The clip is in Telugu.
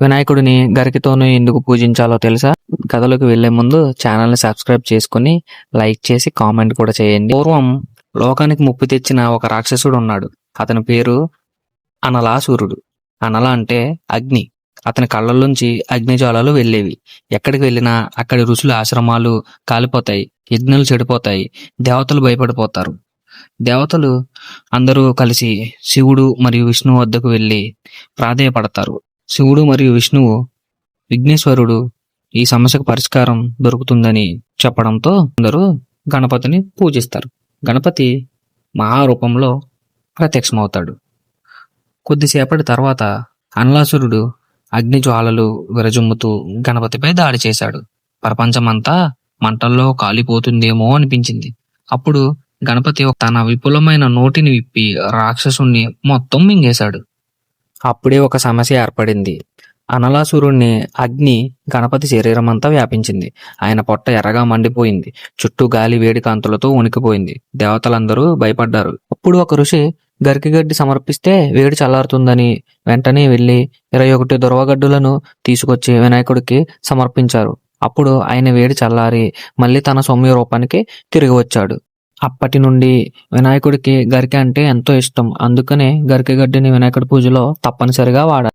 వినాయకుడిని గరికతోనే ఎందుకు పూజించాలో తెలుసా? కథలోకి వెళ్ళే ముందు ఛానల్ని సబ్స్క్రైబ్ చేసుకుని లైక్ చేసి కామెంట్ కూడా చేయండి. పూర్వం లోకానికి ముప్పు తెచ్చిన ఒక రాక్షసుడు ఉన్నాడు. అతని పేరు అనలాసూరుడు. అనల అంటే అగ్ని. అతని కళ్ళల్లోంచి అగ్నిజ్వాలలు వెళ్ళేవి. ఎక్కడికి వెళ్ళినా అక్కడి ఋషుల ఆశ్రమాలు కాలిపోతాయి యజ్ఞాలు చెడిపోతాయి దేవతలు భయపడిపోతారు. దేవతలు అందరూ కలిసి శివుడు మరియు విష్ణువు వద్దకు వెళ్ళి ప్రాధేయపడతారు. శివుడు మరియు విష్ణువు విఘ్నేశ్వరుడు ఈ సమస్యకు పరిష్కారం దొరుకుతుందని చెప్పడంతో అందరూ గణపతిని పూజిస్తారు. గణపతి మహారూపంలో ప్రత్యక్షమవుతాడు. కొద్దిసేపటి తర్వాత అనలాసురుడు అగ్ని జ్వాలలు విరజుమ్ముతూ గణపతిపై దాడి చేశాడు. ప్రపంచమంతా మంటల్లో కాలిపోతుందేమో అనిపించింది. అప్పుడు గణపతి తన విపులమైన నోటిని విప్పి రాక్షసుణ్ణి మొత్తం మింగేశాడు. అప్పుడే ఒక సమస్య ఏర్పడింది. అనలాసురుణ్ణి అగ్ని గణపతి శరీరమంతా వ్యాపించింది. ఆయన పొట్ట ఎర్రగా మండిపోయింది. చుట్టూ గాలి వేడి కాంతులతో ఉనికిపోయింది దేవతలందరూ భయపడ్డారు. అప్పుడు ఒక ఋషి గరికిగడ్డి సమర్పిస్తే వేడి చల్లారుతుందని వెంటనే వెళ్ళి ఇరవై ఒకటి దొరవగడ్డులను తీసుకొచ్చి వినాయకుడికి సమర్పించారు. అప్పుడు ఆయన వేడి చల్లారి మళ్ళీ తన సౌమ్య రూపానికి తిరిగి వచ్చాడు. అప్పటి నుండి వినాయకుడికి గరిక అంటే ఎంతో ఇష్టం. అందుకనే గరిక గడ్డిని వినాయకుడి పూజలో తప్పనిసరిగా వాడాలి.